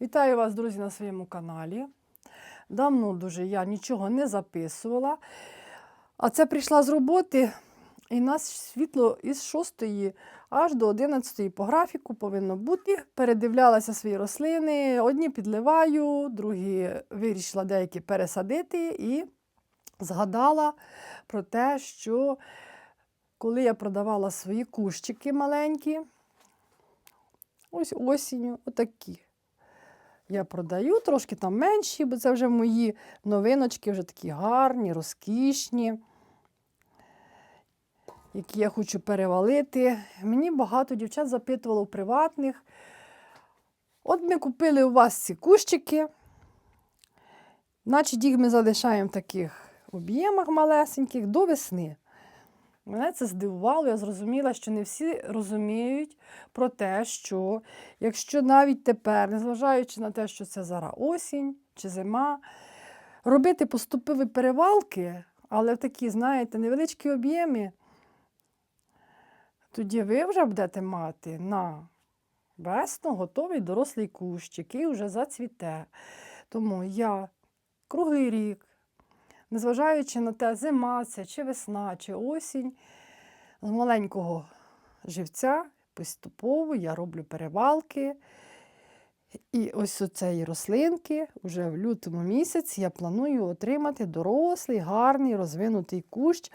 Вітаю вас, друзі, на своєму каналі. Давно дуже я нічого не записувала. А це прийшла з роботи, і нас світло із 6 аж до 11 по графіку повинно бути. Передивлялася свої рослини. Одні підливаю, другі вирішила деякі пересадити і згадала про те, що коли я продавала свої кущики маленькі, ось осінню, отакі. Я продаю, трошки там менші, бо це вже мої новиночки, вже такі гарні, розкішні, які я хочу перевалити. Мені багато дівчат запитувало у приватних. От ми купили у вас ці кущики, значить їх ми залишаємо в таких об'ємах малесеньких до весни. Мене це здивувало, я зрозуміла, що не всі розуміють про те, що якщо навіть тепер, незважаючи на те, що це зараз осінь чи зима, робити поступові перевалки, але в такі, знаєте, невеличкі об'єми, тоді ви вже будете мати на весну готовий дорослий кущ, який вже зацвіте. Тому я круглий рік незважаючи на те, зима це, чи весна, чи осінь, з маленького живця поступово я роблю перевалки. І ось у цієї рослинки вже в лютому місяці я планую отримати дорослий, гарний, розвинутий кущ,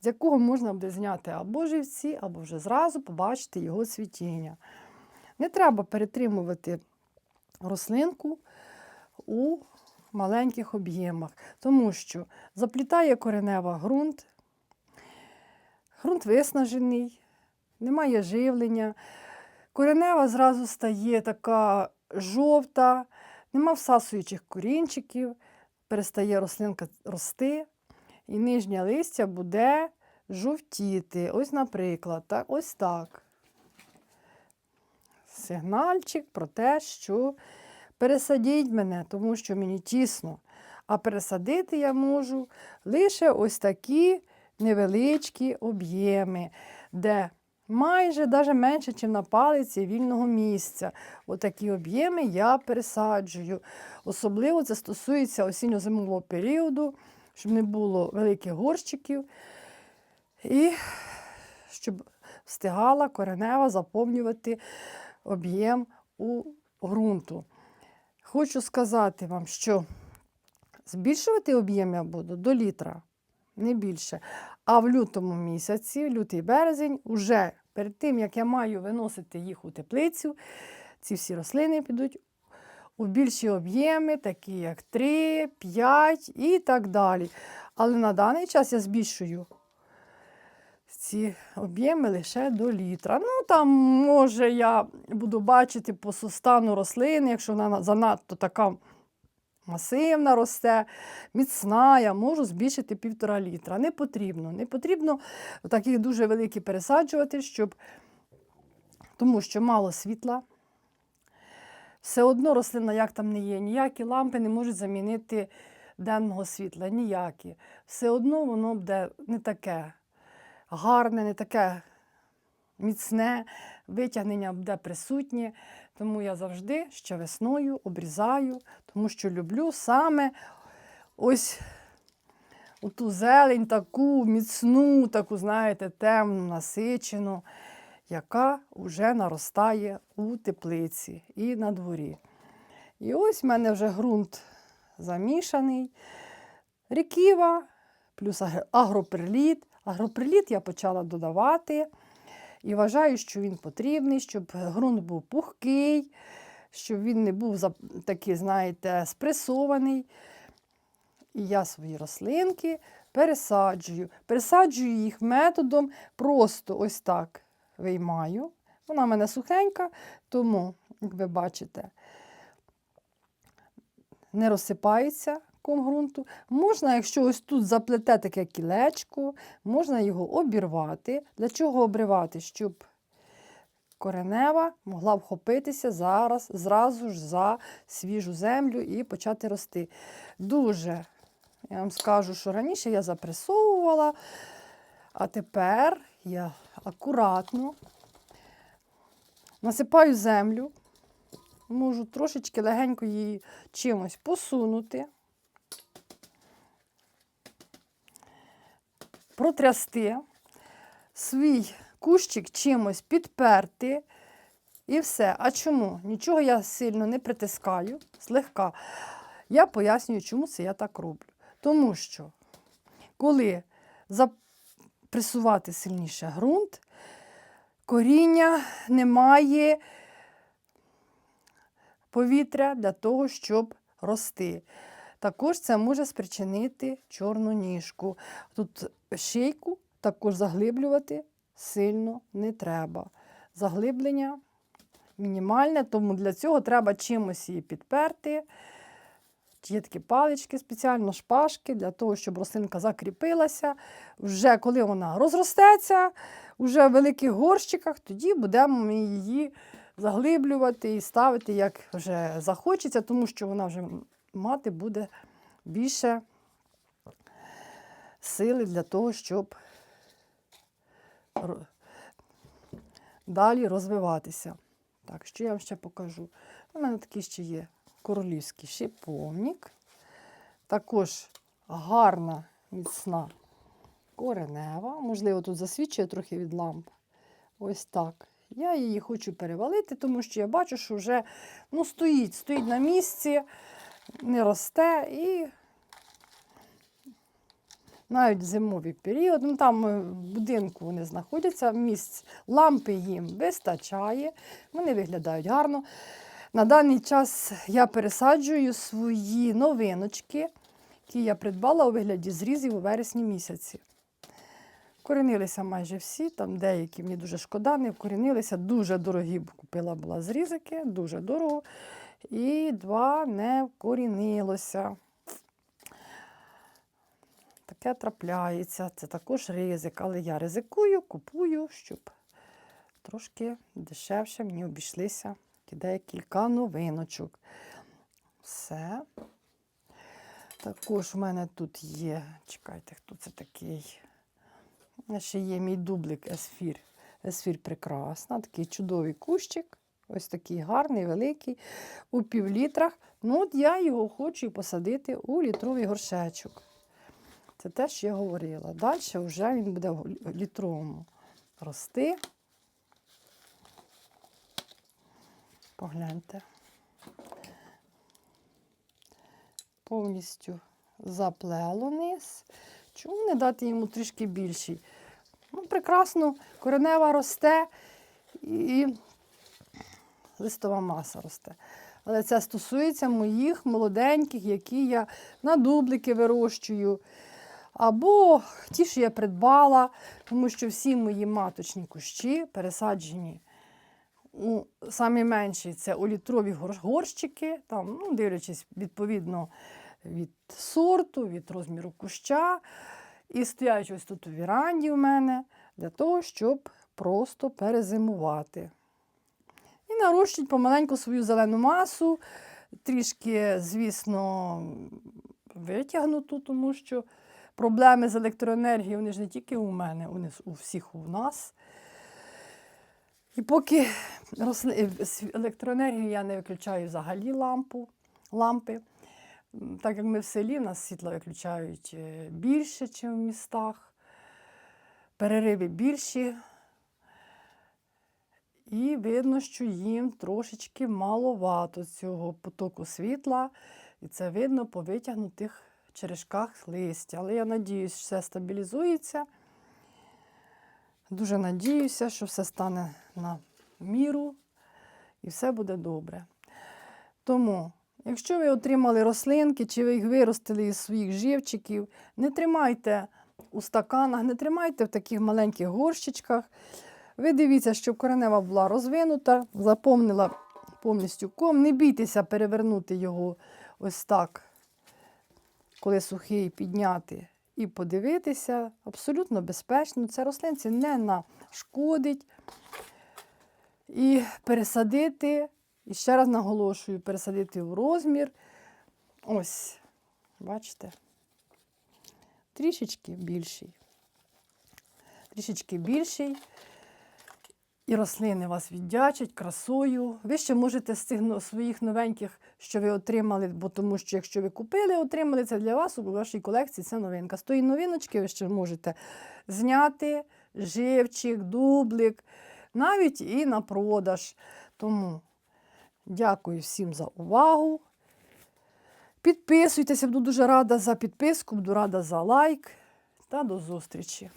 з якого можна буде зняти або живці, або вже зразу побачити його цвітіння. Не треба перетримувати рослинку у маленьких об'ємах, тому що заплітає коренева ґрунт, ґрунт виснажений, немає живлення. Коренева зразу стає така жовта, нема всасуючих корінчиків, перестає рослинка рости, і нижнє листя буде жовтіти. Ось, наприклад, так, ось так. Сигнальчик про те, що пересадіть мене, тому що мені тісно. А пересадити я можу лише ось такі невеличкі об'єми, де майже навіть менше, ніж на палиці вільного місця. Отакі об'єми я пересаджую. Особливо це стосується осінньо-зимового періоду, щоб не було великих горщиків. І щоб встигала коренева заповнювати об'єм у ґрунту. Хочу сказати вам, що збільшувати об'єм я буду до літра, не більше. А в лютому місяці, лютий березень, уже перед тим, як я маю виносити їх у теплицю, ці всі рослини підуть у більші об'єми, такі як 3, 5 і так далі. Але на даний час я збільшую ці об'єми лише до літра. Ну, там, може, я буду бачити по стану рослини, якщо вона занадто така масивна росте, міцна, я можу збільшити півтора літра. Не потрібно. Не потрібно такі дуже великі пересаджувати, щоб... тому що мало світла. Все одно рослина, як там не є, ніякі лампи не можуть замінити денного світла, ніякі. Все одно воно буде не таке гарне, не таке міцне, витягнення буде присутнє. Тому я завжди ще весною обрізаю, тому що люблю саме ось ту зелень, таку міцну, таку, знаєте, темну, насичену, яка вже наростає у теплиці і на дворі. І ось в мене вже ґрунт замішаний, ріківа, плюс агроперліт. Агроприліт я почала додавати і вважаю, що він потрібний, щоб ґрунт був пухкий, щоб він не був такий, знаєте, спресований. І я свої рослинки пересаджую. Пересаджую їх методом просто ось так виймаю. Вона в мене сухенька, тому, як ви бачите, не розсипається ком ґрунту. Можна, якщо ось тут заплете таке кілечко, можна його обірвати. Для чого обривати? Щоб коренева могла вхопитися зараз, зразу ж за свіжу землю і почати рости. Дуже, я вам скажу, що раніше я запресовувала, а тепер я акуратно насипаю землю. можу трошечки легенько її чимось посунути, протрясти, свій кущик чимось підперти. І все. А чому? Нічого я сильно не притискаю, злегка. Я пояснюю, чому це я так роблю. Тому що, коли запресувати сильніше ґрунт, коріння не має повітря для того, щоб рости. Також це може спричинити чорну ніжку. Тут шийку також заглиблювати сильно не треба. Заглиблення мінімальне, тому для цього треба чимось її підперти. Є такі палички спеціально, шпажки, для того, щоб рослинка закріпилася. Вже коли вона розростеться, вже в великих горщиках, тоді будемо ми її заглиблювати і ставити, як вже захочеться, тому що вона вже мати буде більше сили для того, щоб далі розвиватися. Так, що я вам ще покажу? У мене такий ще є королівський шиповник. Також гарна, міцна коренева. Можливо, тут засвічує трохи від ламп. Ось так. Я її хочу перевалити, тому що я бачу, що вже ну, стоїть, стоїть на місці, не росте і навіть в зимовий період, ну там е, в будинку вони знаходяться, місць лампи їм вистачає, вони виглядають гарно. На даний час я пересаджую свої новиночки, які я придбала у вигляді зрізів у вересні місяці. Корінилися майже всі, там деякі мені дуже шкода, не вкорінилися. Дуже дорогі купила була зрізики, дуже дорого. І два не вкорінилося. Таке трапляється, це також ризик, але я ризикую, купую, щоб трошки дешевше мені обійшлися кидає кілька новиночок. Все. Також у мене тут є, чекайте, хто це такий? Ще є мій дублик Есфір. Есфір прекрасна, такий чудовий кущик. Ось такий гарний, великий, у півлітрах. Ну, от я його хочу посадити у літровий горшечок. Це те, що я говорила. Далі вже він буде в літровому рости. Погляньте. Повністю заплело низ. Чому не дати йому трішки більший? Ну, прекрасно, коренева росте і листова маса росте. Але це стосується моїх молоденьких, які я на дублики вирощую. Або ті, що я придбала, тому що всі мої маточні кущі пересаджені у самі менші це у літрові горщики, там, ну, дивлячись відповідно від сорту, від розміру куща. І стоять ось тут у віранді у мене для того, щоб просто перезимувати. І нарощить помаленьку свою зелену масу, трішки, звісно, витягнуту, тому що проблеми з електроенергією вони ж не тільки у мене, вони у всіх у нас. І поки росли... е, електроенергію я не виключаю взагалі лампу, лампи. Так як ми в селі, в нас світло виключають е, більше, ніж в містах. Перериви більші. І видно, що їм трошечки маловато цього потоку світла. І це видно по витягнутих черешках листя. Але я надіюсь, що все стабілізується. Дуже надіюся, що все стане на міру і все буде добре. Тому, якщо ви отримали рослинки, чи ви їх виростили із своїх живчиків, не тримайте у стаканах, не тримайте в таких маленьких горщичках. Ви дивіться, щоб коренева була розвинута, заповнила повністю ком. Не бійтеся перевернути його ось так, коли сухий, підняти і подивитися. Абсолютно безпечно. Це рослинці не нашкодить. І пересадити, і ще раз наголошую, пересадити в розмір. Ось, бачите, трішечки більший. Трішечки більший. І рослини вас віддячать красою. Ви ще можете з цих своїх новеньких, що ви отримали, бо тому що якщо ви купили, отримали це для вас у вашій колекції, це новинка. З тої новиночки ви ще можете зняти живчик, дублик, навіть і на продаж. Тому дякую всім за увагу. Підписуйтеся, буду дуже рада за підписку, буду рада за лайк та до зустрічі.